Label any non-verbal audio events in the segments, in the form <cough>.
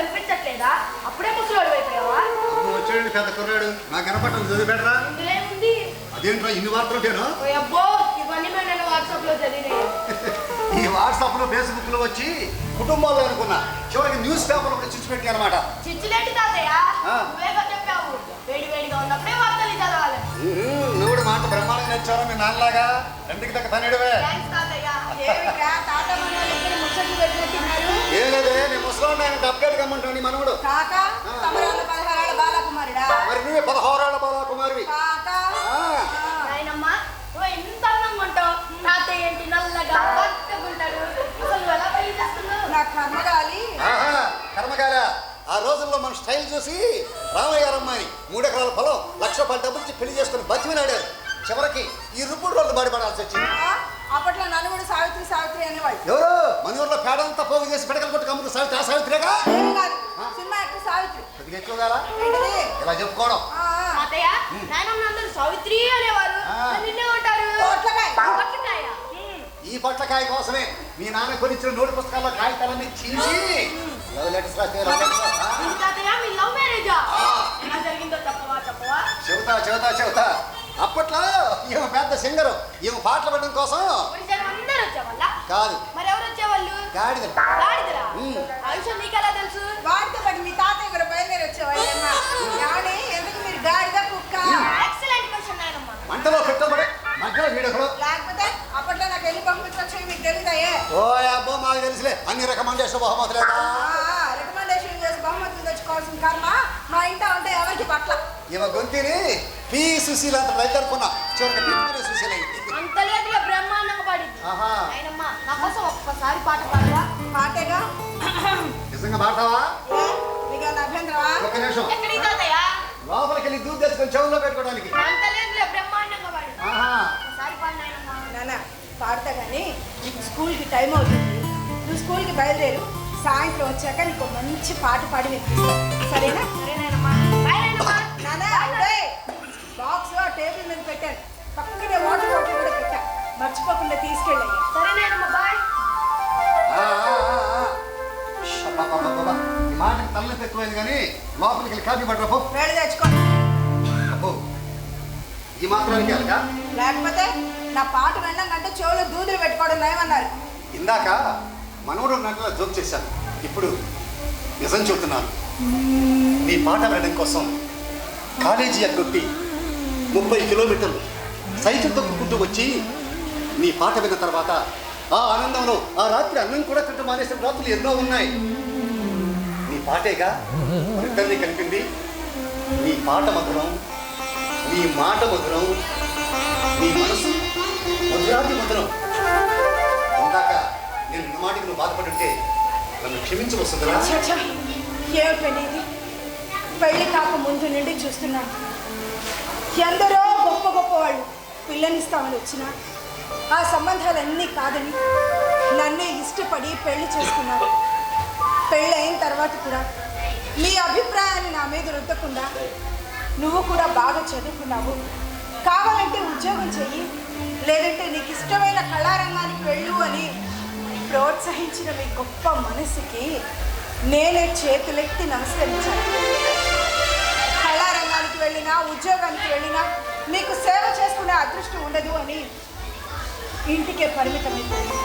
కనిపించట్లేదా? అప్పుడే ముసలోడు అయిపోయావా? అప్పుడు వచ్చాడు పెద్ద కుర్రాడు. నాకు కనపడటం చదివి పెట్టరా ఇందులో ఏముంది? అదేంట్రా ఇన్ని వార్తలు ఓ అబ్బో ఇవన్నీ మేము నేను వాట్సాప్లో చదివినాయి <laughs> ఈ వాట్సాప్లో ఫేస్బుక్లో వచ్చి కుటుంబాల్లో అనుకున్నా. చివరికి న్యూస్ పేపర్ కూడా చిచ్చి పెట్టి అనమాట చిచ్చులేంటి తాతయ్య. నువ్వేగా చెప్పావు. వేడి వేడిగా ఉన్నప్పుడే వార్తలు ఏమిట్రా తాత మనోళ్ళు ఇద్దరు ముచ్చట్లు పెట్టినట్టున్నారు ఏం లేదే నేను ముసలి ఆయన అప్డేట్ కమ్మంటావు నీ మనవడు. మరి నువ్వే పదహారేళ్ళ బాల కుమారివి కాక. ఆ, రోజుల్లో మన స్టైల్ చూసి రామయ్య గారు అమ్మాయిని మూడెకరాల పొలం లక్ష రూపాయలు డబ్బులు ఇచ్చి పెళ్ళి చేసుకుని బతిమినాడారు చివరికి ఈ రుప్పుడు రోజులు బాడిపడాల్సి వచ్చింది. ఆ, అప్పట్లో నన్ను కూడా సావిత్రి సావిత్రి అనేవాళ్ళు. ఎవరు? మన ఊర్లో పేడంతా పోగు చేసి పెడకలు కొట్టు కమ్ముకు సావిత్రి. ఆ సావిత్రిగా సినిమా యాక్టర్ సావిత్రి. ఎక్కువగా ఏంటిది? ఇలా చెప్పుకోవడం. ఆ, ఆ. తాతయ్య నాయనమ్మ అందరూ సావిత్రి అనేవారు. నిన్నే ఉంటారు. పొట్లకాయ. ఈ పొట్లకాయ కోసమే మీ నాన్న కొనిచ్చిన నోటి పుస్తకాల్లో కాగితాలన్నీ చీల్చి లవ్ లెటర్స్ రాస్తే లవ్ లెటర్స్ ఆ, ఏంటి తాతయ్య మీ లవ్ మ్యారేజా ఎలా జరిగిందో చెప్పవా చెప్పవా? చెబుతా చెబుతా చెబుతా. అప్పట్లో ఈమె పెద్ద సింగరు. ఈమె పాటలు పడడం కోసం కాదు. మరి ఎవరు వచ్చేవాళ్ళు? గాడిదలు. గాడిదరా ఉమ్. ఆ విషయం నీకెలా తెలుసు? వాడితో పాటు మీ తాతయ్య కూడా బయలుదేరి వచ్చేవాళ్ళు ఏమండి ఎందుకు మీరు గాడిద కుక్క? ఎక్సలెంట్ క్వశ్చన్ నాయనమ్మ మంటలో పెట్టబడి మధ్యలో వీడొకడు లేకపోతే అప్పట్లో నాకు మీకు ఓ అబ్బో మాకు తెలుసులే. అన్ని రికమెండేషన్ బహుమతులేదా రికమెండేషన్ చేసి బహుమతులు తెచ్చుకోవాల్సిన కర్మ మా ఇంట ఉంటే ఎవరికి పట్ల? ఈమె గొంతిని పి సుశీల అంత అనుకున్నా చివరికి పిల్లలు సుశీల అయింది అంత లేదుగా బ్రహ్మాండంగా పాడింది. ఆహా. నాయనమ్మ నా కోసం ఒక్కసారి పాట పాడవా పాటేగా? నిజంగా పాడతావా? ఏమైనా అభ్యంతరమా? ఒక్క నిమిషం. ఎక్కడికి తాతయ్య లోపలికి వెళ్ళి దూరం తెచ్చుకొని చెవుల్లో పెట్టుకోవడానికి. అంత లేదులే బ్రహ్మాండంగా ఆహా. పాడు నాయనమ్మ నాన్న పాడతా కానీ నీకు స్కూల్కి టైం అవుతుంది. నువ్వు స్కూల్కి బయలుదేరు. సాయంత్రం వచ్చాక నీకు ఒక మంచి పాట పాడి వినిపిస్తా. సరేనా? టేబుల్ మీద పెట్టాను పక్కనే వాటర్ బాటిల్ కూడా పెట్టా. మర్చిపోకుండా తీసుకెళ్ళయ్యా. సరే నాయనమ్మ బాయ్. మాటకి తలనొప్పి ఎక్కువైంది కానీ లోపలికి వెళ్ళి కాఫీ పట్టరా పో. వేడి తెచ్చుకో అబ్బో ఈ మాత్రానికి వెళ్ళక లేకపోతే నా పాట విన్నాకంటే చెవులో దూదులు పెట్టుకోవడం నయమన్నారు. ఇందాక మనోడు నటుల జోక్ చేశాను. ఇప్పుడు నిజం చెబుతున్నాను. నీ పాట వినడం కోసం కాలేజీ ఎగ్గొట్టి ముప్పై కిలోమీటర్లు సైకిల్ తొక్కుకుంటూ వచ్చి నీ పాట విన్న తర్వాత ఆ ఆనందంలో ఆ రాత్రి అన్నం కూడా తింటూ మానేసిన రాత్రులు ఎన్నో ఉన్నాయి. నీ పాటేగా? ఇద్దరిని కలిపింది నీ పాట మధురం నీ మాట మధురం నీ మనసు మధురాతి మధురం. ఇందాక నేను నిన్న మాటికి నువ్వు బాధపడుంటే నన్ను క్షమించవస్తుందిరా ఛ, ఏమిటండి ఇది? పెళ్ళి కాక ముందు నుండి చూస్తున్నాను. ఎందరో గొప్ప గొప్ప వాళ్ళు. పిల్లనిస్తామని వచ్చినా ఆ సంబంధాలన్నీ కాదని నన్నే ఇష్టపడి పెళ్ళి చేసుకున్నారు. పెళ్ళి అయిన తర్వాత కూడా మీ అభిప్రాయాన్ని నా మీద రుద్దకుండా నువ్వు కూడా బాగా చదువుకున్నావు. కావాలంటే ఉద్యోగం చెయ్యి లేదంటే నీకు ఇష్టమైన కళారంగానికి వెళ్ళు అని ప్రోత్సహించిన మీ గొప్ప మనసుకి నేనే చేతులెత్తి నమస్కరించాను వెళ్ళినా ఉద్యోగానికి వెళ్ళినా మీకు సేవ చేసుకునే అదృష్టం ఉండదు అని ఇంటికే పరిమితమైపోయింది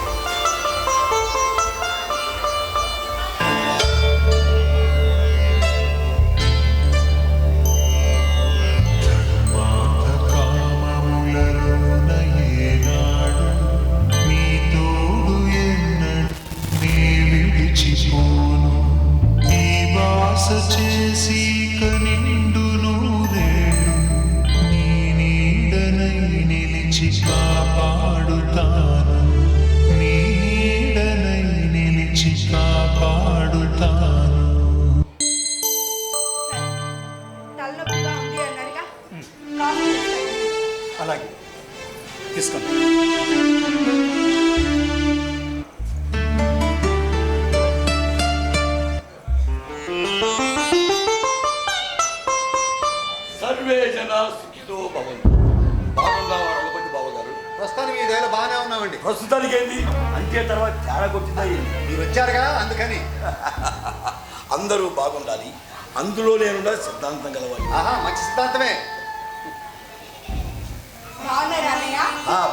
చేసి ప్రస్తుతానికి ఏంది అంతే తర్వాత తేడా కొట్టిందా? మీరు వచ్చారుగా అందుకని. <laughs> అందరూ బాగుండాలి. అందులో నేను సిద్ధాంతం గలవాలి ఆహా మంచి సిద్ధాంతమే.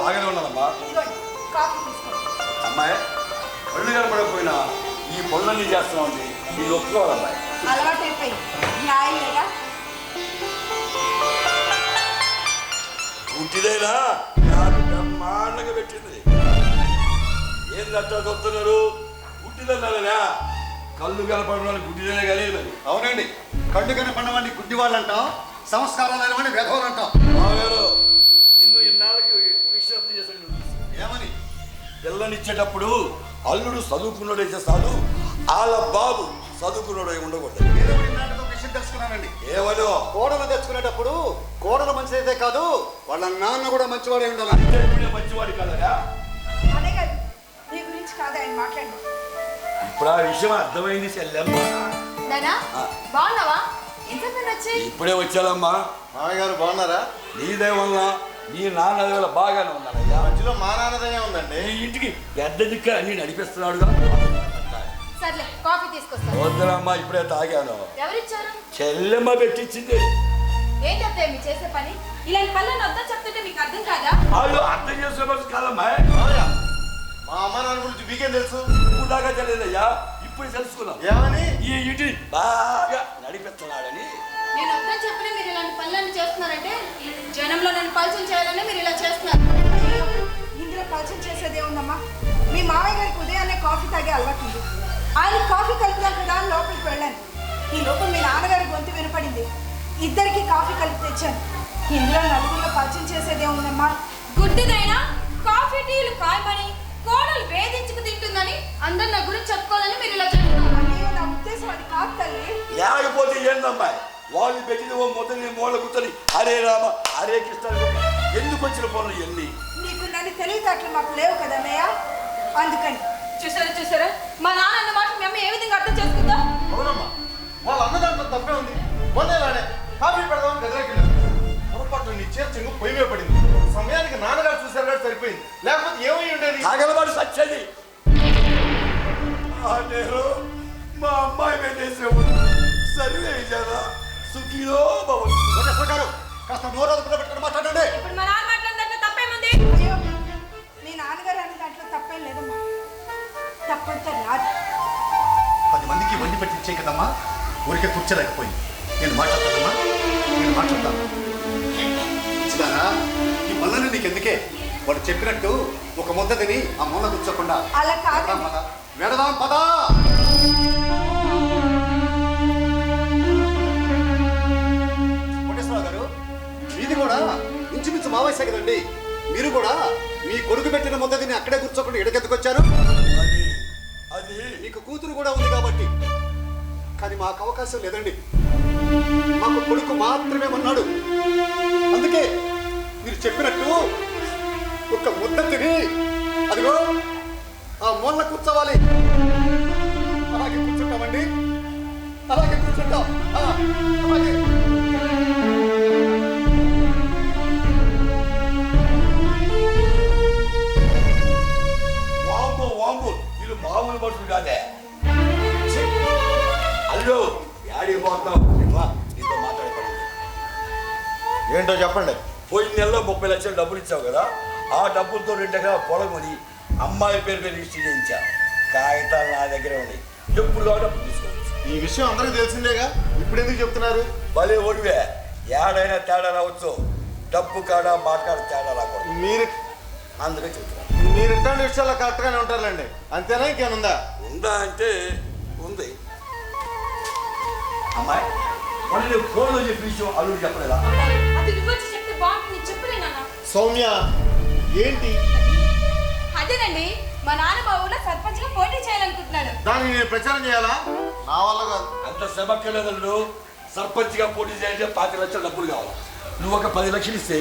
బాగానే ఉన్నానమ్మా. తీసుకోండి. అమ్మాయి పళ్ళు కనపడకపోయినా ఈ పనులన్నీ చేస్తున్నామండి ఇది ఒప్పుకోవాలి అమ్మాయి. అలవాటు అయిపోయి న్యాయం లేదా? గుడ్డిదైనా నాకు బ్రహ్మాండంగా పెట్టింది. ఏందంటా చూస్తున్నారు గుడ్డిదన్నారా కళ్ళు కనపడడం గుడ్డిదనే కానీ అవునండి. కళ్ళు కనపడినవాడిని గుడ్డి వాళ్ళు అంటాం సంస్కారం లేనివాడిని వెధవలు అంటాం నిన్ను ఇన్నాళ్ళకి విశ్రాంతి చేశాను ఏమని? పిల్లనిచ్చేటప్పుడు అల్లుడు చదువుకున్నాడైతే చాలు వాళ్ళ బాబు చదువుకున్నాడై ఉండకూడదు. తెలుసుకున్నానండి. ఏమనో? కోడలు తెచ్చుకునేటప్పుడు కోడలు మంచిదైతే కాదు వాళ్ళ నాన్న కూడా మంచివాడే ఉండాలి. మంచివాడి గారు మీ గురించి కాదు ఆయన మాట్లాడండి ఇప్పుడు ఆ విషయం అర్థమైంది చెల్లెమ్మ. నానా బాగున్నావా? ఎంతమంది వచ్చి ఇప్పుడే వచ్చాదమ్మా మామయ్య గారు బాగున్నారా? నీదే వల్ల నీ నాన్న వల్ల బాగానే ఉన్నాడయ్యా మధ్యలో మా నాన్నదనే ఉందండి. ఈ ఇంటికి పెద్ద దిక్క అన్ని నడిపిస్తున్నాడుగా. సర్లే కాఫీ తీసుకొస్తా వద్దరమ్మా ఇప్పుడే తాగాను. ఎవరిచ్చారు? చెల్లెమ్మ పెట్టించింది. ఏంటి అత్తయ్య మీ చేసే పని? ఇలాంటి పనులను వద్దా చెప్తుంటే మీకు అర్థం కాదా? వాళ్ళు అర్థం చేసుకోవచ్చు కాదమ్మా. మా అమ్మ నాన్న గురించి మీకేం తెలుసు? ఇప్పుడు దాకా తెలియదయ్యా ఇప్పుడు తెలుసుకున్నాం. ఏమని? ఈ ఇంటిని బాగా నడిపిస్తున్నాడని. నేను వద్దని చెప్పిన మీరు ఇలాంటి పనులన్నీ చేస్తున్నారంటే జనంలో నన్ను పరిచయం చేయాలని మీరు ఇలా చేస్తున్నారు. ఇందులో పరిచయం చేసేది ఏముందమ్మా? మీ మామయ్య గారికి ఉదయాన్నే కాఫీ తాగే అలవాటు ఉంది. ఆయన కాఫీ కలుపుదాం కదా లోపలికి వెళ్ళాను. ఈ లోపల మీ నాన్నగారి గొంతు వినపడింది. ఇద్దరికి కాఫీ కలిపి తెచ్చాను. ఇందులో నలుగురిలో పరిచయం చేసేది ఏముందమ్మా? గుడ్డిదైనా కాఫీ టీలు కాయమని కోడలు వేధించుకు తింటుందని అందరు నా గురించి చెప్పుకోవాలని మీరు ఇలా చేస్తున్నారు. అయ్యో నా ఉద్దేశం అది కాదు తల్లి. లేకపోతే ఏందమ్మా? వాళ్ళు పెట్టిన ఓ మొదటి మూల కూర్చొని హరే రామ హరే కృష్ణ ఎందుకు వచ్చిన పనులు ఎన్ని నీకు నన్ను తెలియదట్లు మాకు లేవు కదా అన్నయ్య? అందుకని. చూసారా చూసారా? మా నాన్న అన్న మాట మీ అమ్మ ఏ విధంగా అర్థం చేసుకుందా? అవునమ్మా వాళ్ళ అన్న దాంట్లో తప్పే ఉంది. మొన్నేలానే కాఫీ పెడదాం గదిలోకి పొరపాటు నీ చేతి చెంగు పొయ్యి పడింది. సమయానికి నాన్నగారు సరిపోయింది లేకపోతే ఏమై ఉండేది? తగలబడి సచ్చది. ఆ నేను మా అమ్మాయి చేసే సర్వే జన సుఖిలో కోటేశ్వర గారు కాస్త నోరు అదుపులో పెట్టుకుని మాట్లాడండి. ఇప్పుడు మా నాన్న మాట్లాడినట్టు తప్పేముంది మీ నాన్నగారు అనే దాంట్లో తప్పేం లేదమ్మా. తప్పంతా రాదు పది మందికి వండి పెట్టించే కదమ్మా? ఊరికే కూర్చోలేకపోయింది. నేను మాట్లాడతానమ్మా. నేను మాట్లాడతాను. ఈ పనులని నీకు ఎందుకే వాడు చెప్పినట్టు ఒక ముద్ద తిని ఆ మూల కూర్చోకుండా అలా కాదు. వెడదాం పద. వెడదాం పదా. కోటేశ్వరరావు గారు మీది కూడా ఇంచుమించు మా వయసే కదండి. మీరు కూడా మీ కొడుకు పెట్టిన ముద్ద తిని అక్కడే కూర్చోకుండా అది అది. మీకు కూతురు కూడా ఉంది కాబట్టి. కానీ మాకు అవకాశం లేదండి. మాకు కొడుకు మాత్రమే ఉన్నాడు. అందుకే మీరు చెప్పినట్టు ఒక ముద్ద తిని అదిగో ఆ మూల కూర్చోవాలి. అలాగే కూర్చుంటామండి. అలాగే కూర్చుంటాం. ఆ, అలాగే. వాంబు వాంబు వీళ్ళు మామూలు మనుషులు కాదే! అల్లు యాడికి పోతాం నీతో మాట్లాడతాను. ఏంటో చెప్పండి. పోయిన నెలలో ముప్పై లక్షలు డబ్బులు ఇచ్చావు కదా ఆ డబ్బులతో రెండు ఎకరాల పొలం కొని అమ్మాయి పేరు మీద రిజిస్టర్ చేయించా. కాగితాలు నా దగ్గర ఉన్నాయి. ఎప్పుడు కావాలి అప్పుడు తీసుకోవచ్చు. ఈ విషయం అందరికీ తెలిసిందేగా? ఇప్పుడు ఎందుకు చెప్తున్నారు? భలే ఒడివే ఏడైనా తేడా రావచ్చు? డబ్బు కాడ మాట్లాడ తేడా రాకూడదు. మీరు అందుకే చెప్తున్నాను మీరు ఇట్లాంటి విషయాల్లో కరెక్ట్గానే ఉంటారులేండి. అంతేనా ఇంకేముందా ఉందా? అంటే ఉంది. అమ్మాయి నేను ఫోన్లో చెప్పిన విషయం అల్లుడు చెప్పలేదా? సౌమ్య ఏంటి? అదేనండి మా నాన్న మా ఊళ్ళో సర్పంచ్గా పోటీ చేయాలనుకుంటున్నాడు. దాన్ని నేను ప్రచారం చేయాలా? నా వల్ల కాదు. అంత శ్రమక్కర్లేదల్లుడు సర్పంచ్గా పోటీ చేయాలంటే పాతి లక్షలు డబ్బులు కావాలి. నువ్వు ఒక పది లక్షలు ఇస్తే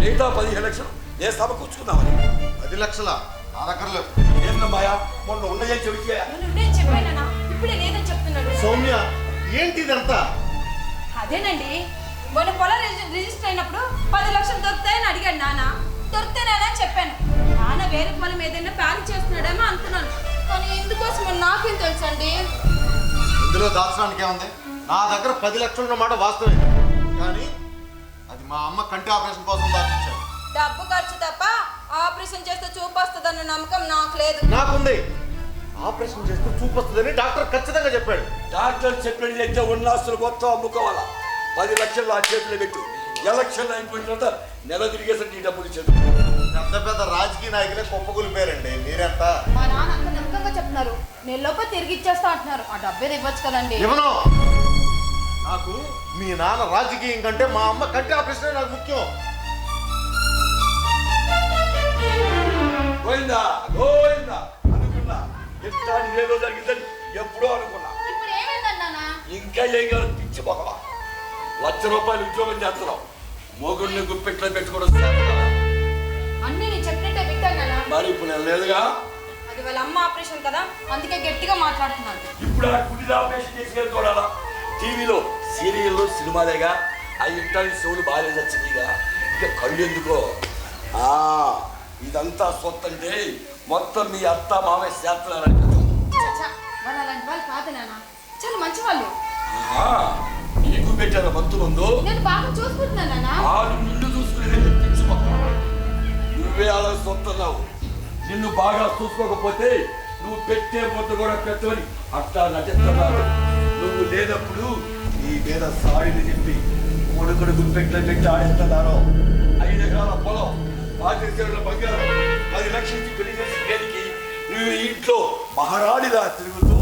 మిగతా పదిహేను లక్షలు ఏ సమకూర్చుకుందామని పది లక్షల? నా దగ్గర లేవు ఏందమ్మాయా? మొన్న నేను నేను చెప్పానన్నా ఇప్పుడే లేదని చెప్తున్నాడు. సౌమ్య ఏంటి ఇదంతా? అదేనండి మొన్న పొలం రిజి- రిజిస్టర్ అయినప్పుడు పది లక్షలు దొరుకుతాయని అడిగాడు నాన్న. దొరుకుతానేనా అని చెప్పాను. నాన్న వేరే పొలం ఏదైనా ప్లాన్ చేస్తున్నాడేమో అనుకున్నాను కానీ ఎందుకోసం నాకేం తెలుసండి? ఇందులో దాచడానికి ఏముంది? నా దగ్గర పది లక్షలు ఉన్న మాట వాస్తవే కానీ అది మా అమ్మ కంటి ఆపరేషన్ కోసం దాచిచ్చాను డబ్బు ఖర్చు తప్ప ఆపరేషన్ చేస్తే చూపు వస్తుందన్న నమ్మకం నాకు లేదు. నాకుంది. ఆపరేషన్ చేస్తే చూపొస్తుందని డాక్టర్ ఖచ్చితంగా చెప్పాడు. డాక్టర్ చెప్పినది అయితే ఉన్న ఆస్తులు మొత్తం అమ్ముకోవాలా? పది లక్షలు ఆ చేతిలో పెట్టు. ఎలక్షన్ అయిపోయిన తర్వాత నెల తిరిగేసరికి ఈ డబ్బులు ఇచ్చేది. పెద్ద పెద్ద రాజకీయ నాయకులే కుప్పకూలిపోయారండి మీరెంత? మా నాన్న అంత నమ్మకంగా చెప్తున్నారు. నెలలోపు తిరిగి ఇచ్చేస్తా అంటున్నారు. ఆ డబ్బేది ఇవ్వచ్చు కదండి. ఇవ్వను. నాకు మీ నాన్న రాజకీయం కంటే మా అమ్మ కంటి ఆపరేషన్ నాకు ముఖ్యం. గోయిందా గోయిందా అనుకున్నా. ఎట్లా ఏదో జరిగిందని ఎప్పుడో అనుకున్నా. ఇప్పుడు ఏమైందండి నాన్న? ఇంకా ఏం కాదు పిచ్చి పొగల. లక్ష రూపాయలు ఉద్యోగం చేస్తున్నావు. మొగుడిని గుప్పెట్లో పెట్టుకోవడం మరి ఇప్పుడు అది వాళ్ళ అమ్మ ఆపరేషన్ కదా అందుకే గట్టిగా మాట్లాడుతున్నాను. ఇప్పుడు ఆ గుడి ఆపరేషన్ చూడాలా? టీవీలో సీరియల్లో సినిమాలేగా ఆ ఇంటానికి చెవులు బాగా వచ్చినాయిగా ఇంకా కళ్ళు ఎందుకో? ఆ, ఇదంతా సొత్తు అంటే మొత్తం మీ అత్త మామయ్య చేస్తున్నారని చచ్చా, వాళ్ళు అలాంటి వాళ్ళు కాదు నాన్న. చాలా మంచి వాళ్ళు పెట్టారు మంతు ముందు? నాన్న. పిచ్చిపోక నువ్వే అలా సొత్తున్నావు నిన్ను బాగా చూసుకోకపోతే నువ్వు పెట్టే ముద్ద కూడా పెట్టవని అట్లా నటిస్తున్నారు నువ్వు లేనప్పుడు నీ మీద సాయిని చెప్పి కొడుకుడు గుప్పెట్లో పెట్టి ఆడిస్తున్నారు ఐదు ఎకరాల పొలం పాతికేళ్ళ బంగారం పది లక్షలకి పెళ్ళి చేసి దేనికి? నువ్వు ఇంట్లో మహారాణిలా తిరుగుతూ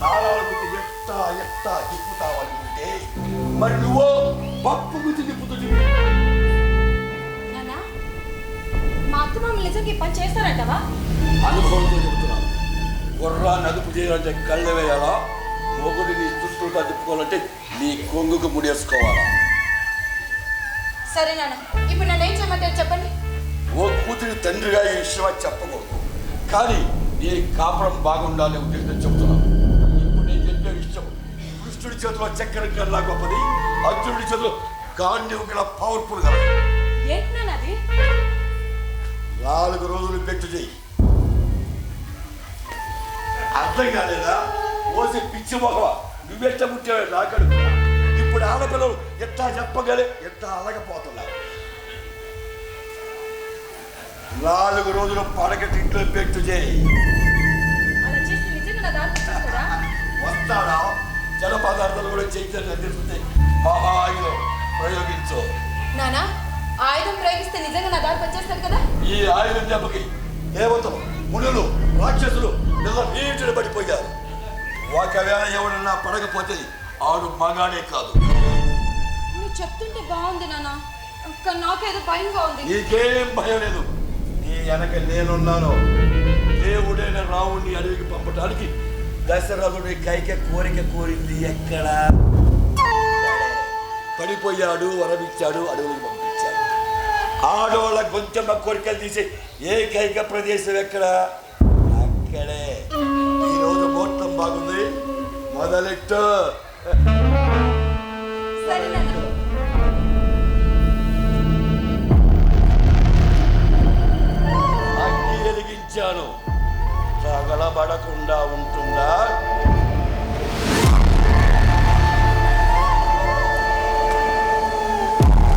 తాళాల గురించి ఎట్టా ఎట్టా తిప్పుతావనుకుంటే మరి నువ్వు పప్పు గురించి తిప్పుతుంది నాన్న మా అత్త మామూలు నిజంగా ఈ పని చేస్తారంటవా? అనుభవంతో చెబుతున్నాను. గుర్రాన్ని అదుపు చేయాలంటే కళ్ళు వేయాలా? మొగుడిని చుట్టూగా తిప్పుకోవాలంటే నీ కొంగుకు ముడేసుకోవాలా? సరే నాన్న ఇప్పుడు నన్ను ఏం చేయమంటారు చెప్పండి? ఓ కూతురి తండ్రిగా ఈ విషయం చెప్పకూడదు. కానీ నీ కాపురం బాగుండాలి ఉద్దేశం చెబుతున్నాను. కృష్ణుడి చేతిలో చక్కెర కల్లా గొప్పది. అర్జునుడి చేతిలో గాంధీ గల పవర్ఫుల్ గల నాలుగు రోజులు పెట్టు చెయ్యి అర్థం కాలేదా? ఓసి పిచ్చి మొహవ నువ్వెట్ట పుట్టావు నాకడు ఇప్పుడు ఆడపిల్లలు ఎట్టా చెప్పగలే? ఎట్టా అలగపోతున్నారు నాలుగు రోజులు పడకటింట్లో పెట్టు చేయి? వస్తాడా? జల పదార్థాలు కూడా చైతన్యం అందిస్తుంది మహాయుధం ప్రయోగించు. నాన్న ఆయుధం ప్రయోగిస్తే నిజంగా నా దారి వచ్చేస్తారు కదా? ఈ ఆయుధం దెబ్బకి దేవతలు మునులు రాక్షసులు నీటిని పడిపోయారు. ఒకవేళ ఎవడన్నా పడకపోతే ఆడు మగాడే కాదు. నువ్వు చెప్తుంటే బాగుంది నాన్న కానీ నాకేదో భయంగా ఉంది. నీకేం భయం లేదు. నీ వెనక నేనున్నాను. దేవుడైన రావుణ్ణి అడవికి పంపడానికి దశరథుడి కైక కోరిక కోరింది ఎక్కడ? పడిపోయాడు వరమిచ్చాడు అడవులు పంపించాడు. ఆడవాళ్ళ కొంచెం కోరికలు తీసే ఏకైక ప్రదేశం ఎక్కడ? అక్కడే. ఈరోజు మొత్తం బాగుంది. మొదలెట్టు. అగ్గి వెలిగించాను. తగలబడకుండా ఉంటా الله